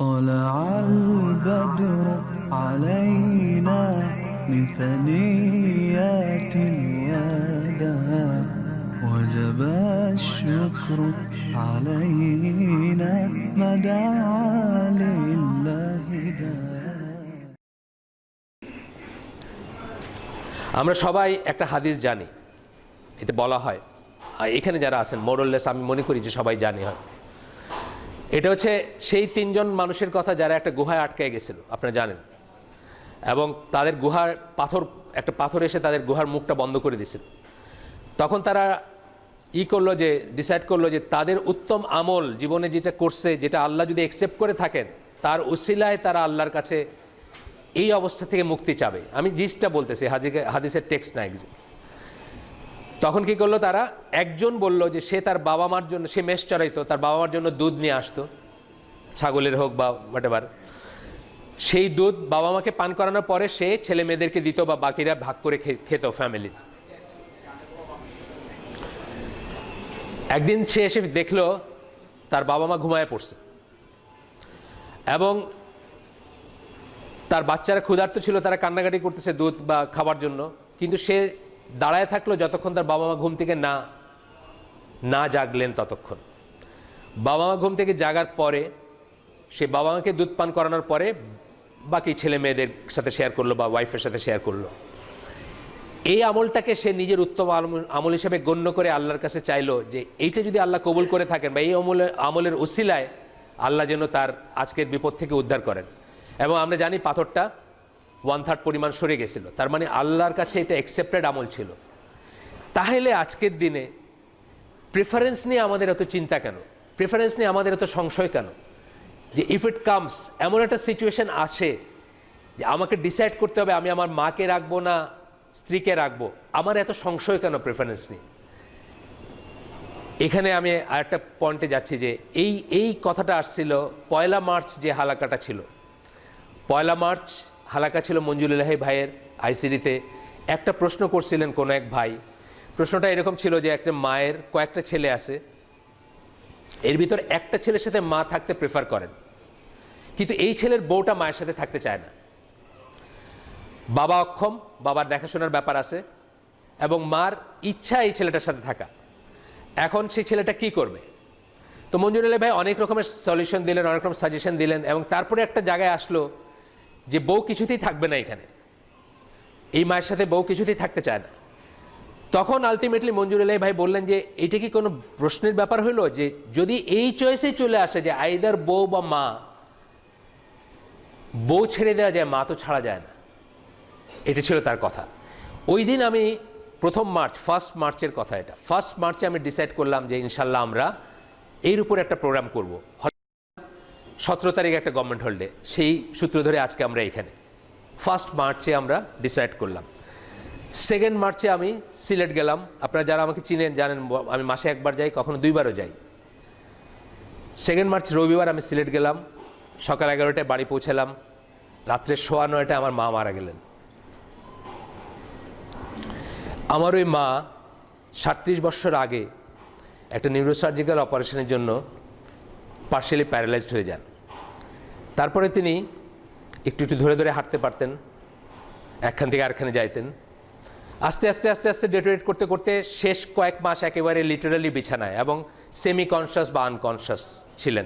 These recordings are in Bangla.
طلع البدر علينا من ثنيات الوداع وجب الشكر علينا ما دعا لله داع আমরা সবাই একটা হাদিস জানি এটা বলা হয় আর এখানে যারা আছেন মোরললেস আমি মনে করি যে সবাই জানি হয় এটা হচ্ছে সেই তিনজন মানুষের কথা যারা একটা গুহায় আটকে গেছিল, আপনারা জানেন। এবং তাদের গুহার পাথর, একটা পাথর এসে তাদের গুহার মুখটা বন্ধ করে দিয়েছিল। তখন তারা ই করল যে ডিসাইড করল যে তাদের উত্তম আমল জীবনে যেটা করছে, যেটা আল্লাহ যদি একসেপ্ট করে থাকেন, তার উসিলায় তারা আল্লাহর কাছে এই অবস্থা থেকে মুক্তি চাবে। আমি জিসটা বলতেছি, হাদিকে হাদিসের টেক্সট না তখন কি করল তারা? একজন বলল যে সে তার বাবা মার জন্য, সে মেষ চড়াইতো, তার বাবা মার জন্য দুধ নিয়ে আসতো, ছাগলের হোক বা হোয়াটেভার সেই দুধ বাবা মাকে পান করানোর পরে সে ছেলে মেয়েদেরকে দিত বা বাকিরা ভাগ করে খেত ফ্যামিলি একদিন সে এসে দেখল তার বাবা মা ঘুমায় পড়ছে এবং তার বাচ্চারা ক্ষুধার্ত ছিল, তারা কান্নাকাটি করতেছে দুধ বা খাবার জন্য, কিন্তু সে দাঁড়ায় থাকল যতক্ষণ তার বাবা মা ঘুম থেকে না না জাগলেন ততক্ষণ। বাবা মা ঘুম থেকে জাগার পরে, সে বাবা মাকে দুধ পান করানোর পরে বাকি ছেলে মেয়েদের সাথে শেয়ার করল বা ওয়াইফের সাথে শেয়ার করল। এই আমলটাকে সে নিজের উত্তম আমল- হিসেবে গণ্য করে আল্লাহর কাছে চাইলো যে এইটা যদি আল্লাহ কবুল করে থাকেন বা এই আমলের আমলের উসিলায় আল্লাহ যেন তার আজকের বিপদ থেকে উদ্ধার করেন। এবং আমরা জানি পাথরটা ওয়ান থার্ড পরিমাণ সরে গেছিল। তার মানে আল্লাহর কাছে এটা অ্যাকসেপ্টেড আমল ছিল। তাহলে আজকের দিনে প্রেফারেন্স নিয়ে আমাদের এত চিন্তা কেন? প্রেফারেন্স নিয়ে আমাদের এত সংশয় কেন? যে ইফ ইট কামস এমন একটা সিচুয়েশন আসে যে আমাকে ডিসাইড করতে হবে, আমি আমার মাকে রাখব না, স্ত্রীকে রাখব। আমার এত সংশয় কেন প্রেফারেন্স নিয়ে? এখানে আমি আরেকটা পয়েন্টে যাচ্ছি যে এই এই কথাটা আসছিল পয়লা মার্চ যে হালাকাটা ছিল। পয়লা মার্চ হালাকা ছিল মঞ্জুর এলাহি ভাইয়ের আইসিডিতে একটা প্রশ্ন করছিলেন কোনো এক ভাই। প্রশ্নটা এরকম ছিল যে একটা মায়ের কয়েকটা ছেলে আছে। এর ভিতর একটা ছেলের সাথে মা থাকতে প্রেফার করেন। কিন্তু এই ছেলের বউটা মায়ের সাথে থাকতে চায় না। বাবা অক্ষম, বাবার দেখাশোনার ব্যাপার আছে এবং মার ইচ্ছা এই ছেলেটার সাথে থাকা। এখন সেই ছেলেটা কি করবে? তো মঞ্জুর আলী ভাই অনেক রকমের সলিউশন দিলেন, অনেক রকম সাজেশন দিলেন এবং তারপরে একটা জায়গায় আসলো যে বউ কিছুতেই থাকবে না এখানে। এই মায়ের সাথে বউ কিছুতেই থাকতে চায় না। তখন আলটিমেটলি মঞ্জুর আলী ভাই বললেন যে, এটা কি কোনো প্রশ্নের ব্যাপার হলো যে, যদি এই চয়েসেই চলে আসে যে আইদার বউ বা মা, বউ ছেড়ে দেওয়া যায়, মা তো ছাড়া যায় না। এটা ছিল তার কথা। ওই দিন আমি প্রথম মার্চ ফার্স্ট মার্চের কথা এটা। ফার্স্ট মার্চে আমি ডিসাইড করলাম যে ইনশাল্লাহ আমরা এর উপর একটা প্রোগ্রাম করব। সতেরো তারিখ একটা গভর্নমেন্ট হলিডে সেই সূত্র ধরে আজকে আমরা এখানে। ফার্স্ট মার্চে আমরা ডিসাইড করলাম। সেকেন্ড মার্চে আমি সিলেট গেলাম। আপনারা যারা আমাকে চিনেন, জানেন, আমি মাসে একবার যাই, কখনো দুইবারও যাই। সেকেন্ড মার্চ রবিবার আমি সিলেট গেলাম। সকাল এগারোটায় বাড়ি পৌঁছালাম। রাত্রে সোয়া নয়টায় আমার মা মারা গেলেন। আমার ওই মা সাতত্রিশ বছর আগে একটা নিউরোসার্জিক্যাল অপারেশনের জন্য পার্শিয়ালি প্যারালাইজড হয়ে যান। তারপরে তিনি একটু একটু ধরে ধরে হাঁটতে পারতেন, একখান থেকে আরেকখানে যাইতেন। আস্তে আস্তে আস্তে আস্তে ডেটোরেট করতে করতে শেষ কয়েক মাস একেবারে লিটারালি বিছানায় এবং সেমি কনশাস বা আনকনশাস ছিলেন।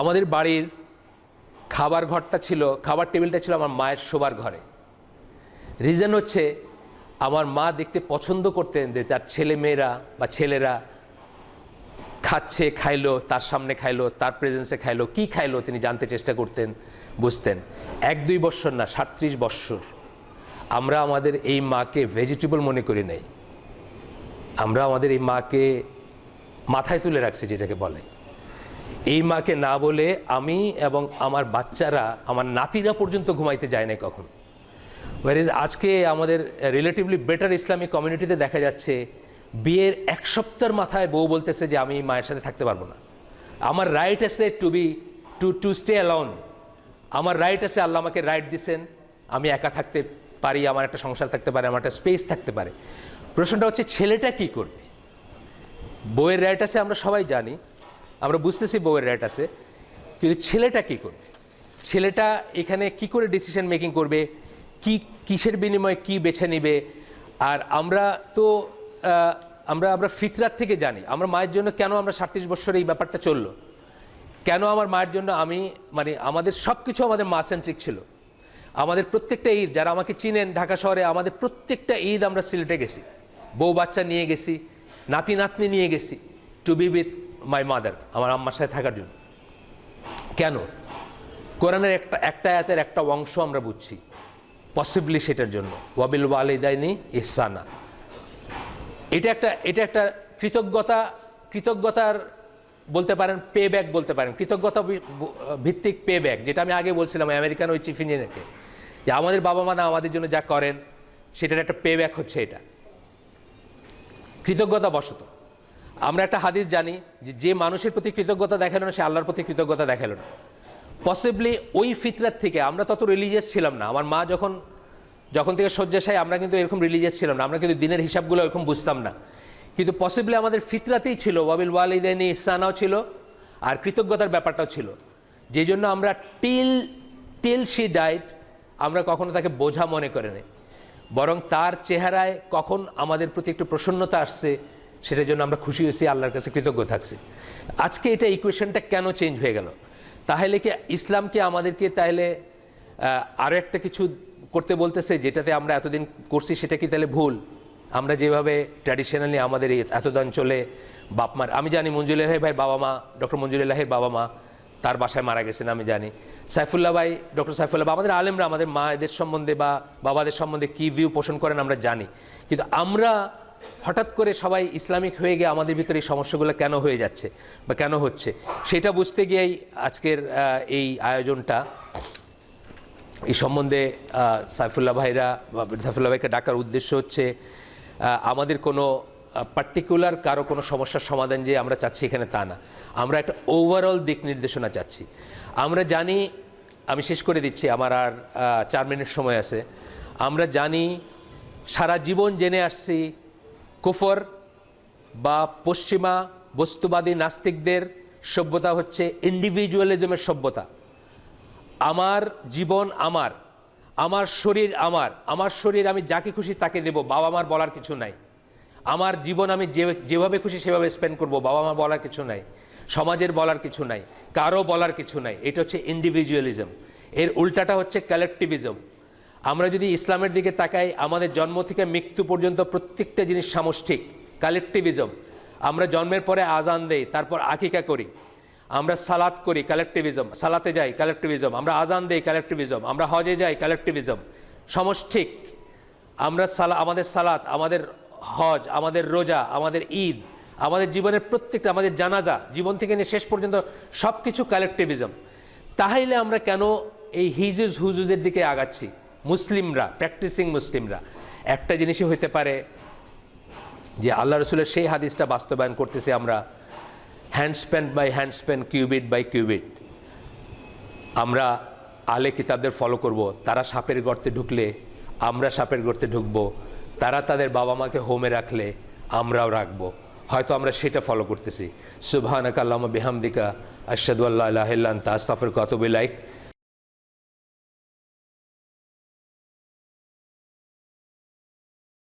আমাদের বাড়ির খাবার ঘরটা ছিল, খাবার টেবিলটা ছিল আমার মায়ের শোবার ঘরে। রিজন হচ্ছে, আমার মা দেখতে পছন্দ করতেন যে তার ছেলে মেয়েরা বা ছেলেরা খাচ্ছে, খাইলো, তার সামনে খাইলো, তার প্রেজেন্সে খাইলো, কি খাইলো তিনি জানতে চেষ্টা করতেন, বুঝতেন। এক, দুই বৎসর না সাতত্রিশ বৎসর। আমরা আমাদের এই মাকে ভেজিটেবল মনে করি নাই। আমরা আমাদের এই মাকে মাথায় তুলে রাখছি যেটাকে বলে। এই মাকে না বলে আমি এবং আমার বাচ্চারা, আমার নাতিরা পর্যন্ত ঘুমাইতে যায় না কখন। ওয়ারিজ আজকে আমাদের রিলেটিভলি বেটার ইসলামিক কমিউনিটিতে দেখা যাচ্ছে বিয়ের এক সপ্তাহের মাথায় বউ বলতেছে যে আমি মায়ের সাথে থাকতে পারব না। আমার রাইট আছে to be to to stay alone আমার রাইট আছে, আল্লাহ আমাকে রাইট দিছেন। আমি একা থাকতে পারি, আমার একটা সংসার থাকতে পারে, আমার একটা স্পেস থাকতে পারে। প্রশ্নটা হচ্ছে, ছেলেটা কি করবে? বউয়ের রাইট আছে, আমরা সবাই জানি। আমরা বুঝতেছি বউয়ের রাইট আছে। কিন্তু ছেলেটা কি করবে? ছেলেটা এখানে কি করে ডিসিশন মেকিং করবে? কি, কিসের বিনিময়ে কি বেছে নেবে? আর আমরা তো আমরা আমরা ফিতরাত থেকে জানি। আমরা মায়ের জন্য কেন আমরা সাতত্রিশ বছর এই ব্যাপারটা চলল? কেন আমার মায়ের জন্য আমি মানে আমাদের সব কিছু আমাদের মা সেন্ট্রিক ছিল? আমাদের প্রত্যেকটা ঈদ, যারা আমাকে চিনেন ঢাকা শহরে, আমাদের প্রত্যেকটা ঈদ আমরা সিলেটে গেছি। বউ বাচ্চা নিয়ে গেছি, নাতি নাতনি নিয়ে গেছি to be with my mother আমার আম্মার সাথে থাকার জন্য। কেন? কোরআনের একটা একটা আয়াতের একটা অংশ আমরা বুঝছি পসিবলি সেটার জন্য। ওয়াবিল ওয়ালিদাইনি ইহসানা। এটা একটা এটা একটা কৃতজ্ঞতা, কৃতজ্ঞতার বলতে পারেন পে ব্যাক বলতে পারেন। কৃতজ্ঞতা ভিত্তিক পে ব্যাক যেটা আমি আগে বলছিলাম আমেরিকান ওই চিফ ইঞ্জিনিয়ারকে যে আমাদের বাবা মা না আমাদের জন্য যা করেন, সেটার একটা পে ব্যাক হচ্ছে এটা। কৃতজ্ঞতা বশত আমরা একটা হাদিস জানি, যে যে মানুষের প্রতি কৃতজ্ঞতা দেখাল না, সে আল্লাহর প্রতি কৃতজ্ঞতা দেখাল না। পসিবলি ওই ফিতরাত থেকে আমরা তত রিলিজিয়াস ছিলাম না। আমার মা যখন যখন থেকে শয্যাশায় আমরা কিন্তু এরকম রিলিজিয়াস ছিলাম না। আমরা কিন্তু দিনের হিসাবগুলো এরকম বুঝতাম না। কিন্তু পসিবলি আমাদের ফিতরাতেই ছিল, ওয়াবিল ওয়ালিদানি ইসানাও ছিল, আর কৃতজ্ঞতার ব্যাপারটাও ছিল। যেই জন্য আমরা টিল টিল শি ডাইট আমরা কখনো তাকে বোঝা মনে করে নেই। বরং তার চেহারায় কখন আমাদের প্রতি একটু প্রসন্নতা আসছে, সেটার জন্য আমরা খুশি হয়েছি, আল্লাহর কাছে কৃতজ্ঞ থাকছি। আজকে এটা ইকুয়েশনটা কেন চেঞ্জ হয়ে গেল? তাহলে কি ইসলামকে আমাদেরকে তাহলে আরও একটা কিছু করতে বলতেছে, যেটাতে আমরা এতদিন করছি সেটা কি তাহলে ভুল? আমরা যেভাবে ট্র্যাডিশনালি আমাদের এই এতদ অঞ্চলে বাপমার আমি জানি মঞ্জুর এলাহি ভাই বাবা মা, ডক্টর মঞ্জুর এলাহির বাবা মা, তার বাসায় মারা গেছেন, আমি জানি। সাইফুল্লাহ ভাই, ডক্টর সাইফুল্লাহ আমাদের আলেমরা, আমাদের মায়েদের সম্বন্ধে বা বাবাদের সম্বন্ধে কি ভিউ পোষণ করেন আমরা জানি। কিন্তু আমরা হঠাৎ করে সবাই ইসলামিক হয়ে গিয়ে আমাদের ভিতরে এই সমস্যাগুলো কেন হয়ে যাচ্ছে বা কেন হচ্ছে, সেটা বুঝতে গিয়েই আজকের এই আয়োজনটা এই সম্বন্ধে সাইফুল্লাহ ভাইরা সাইফুল্লাহ ভাইকে ডাকার উদ্দেশ্য হচ্ছে আমাদের কোনো পার্টিকুলার কারও কোনো সমস্যার সমাধান যে আমরা চাচ্ছি এখানে তা না। আমরা একটা ওভারঅল দিক নির্দেশনা চাচ্ছি। আমরা জানি, আমি শেষ করে দিচ্ছি, আমার আর চার মিনিট সময় আছে। আমরা জানি, সারা জীবন জেনে আসছি, কুফর বা পশ্চিমা বস্তুবাদী নাস্তিকদের সভ্যতা হচ্ছে ইন্ডিভিজুয়ালিজমের সভ্যতা। আমার জীবন আমার আমার শরীর আমার আমার শরীর আমি যাকে খুশি তাকে দেব, বাবা মার বলার কিছু নাই। আমার জীবন আমি যে, যেভাবে খুশি সেভাবে স্পেন্ড করব, বাবা মা বলার কিছু নাই, সমাজের বলার কিছু নাই, কারও বলার কিছু নাই, এটা হচ্ছে ইন্ডিভিজুয়ালিজম এর উল্টাটা হচ্ছে কালেকটিভিজম আমরা যদি ইসলামের দিকে তাকাই, আমাদের জন্ম থেকে মৃত্যু পর্যন্ত প্রত্যেকটা জিনিস সামষ্টিক কালেকটিভিজম আমরা জন্মের পরে আজান দেই, তারপর আকিকা করি। আমরা সালাত করি কালেকটিভিজম সালাতে যাই কালেকটিভিজম আমরা আজান দেই কালেকটিভিজম আমরা হজে যাই কালেকটিভিজম সমষ্টিক, আমরা সালা, আমাদের সালাত, আমাদের হজ, আমাদের রোজা, আমাদের ঈদ, আমাদের জীবনের প্রত্যেকটা, আমাদের জানাজা, জীবন থেকে নিয়ে শেষ পর্যন্ত সব কিছু কালেকটিভিজম তাহলে আমরা কেন এই হিজুজ হুজুজের দিকে আগাচ্ছি? মুসলিমরা প্র্যাকটিসিং মুসলিমরা। একটা জিনিসই হইতে পারে যে আল্লাহ রসুলের সেই হাদিসটা বাস্তবায়ন করতেছি আমরা। Handspan by handspan cubit by cubit আমরা আলে কিতাবদের ফলো করব, তারা সাপের গর্তে ঢুকলে আমরা সাপের গর্তে ঢুকব, তারা তাদের বাবা মাকে হোমে রাখলে আমরাও রাখব। হয়তো আমরা সেটা ফলো করতেছি। সুবহানাক আল্লাহ বিহামদিকা, আশহাদু আল্লাহ কত ইল্লা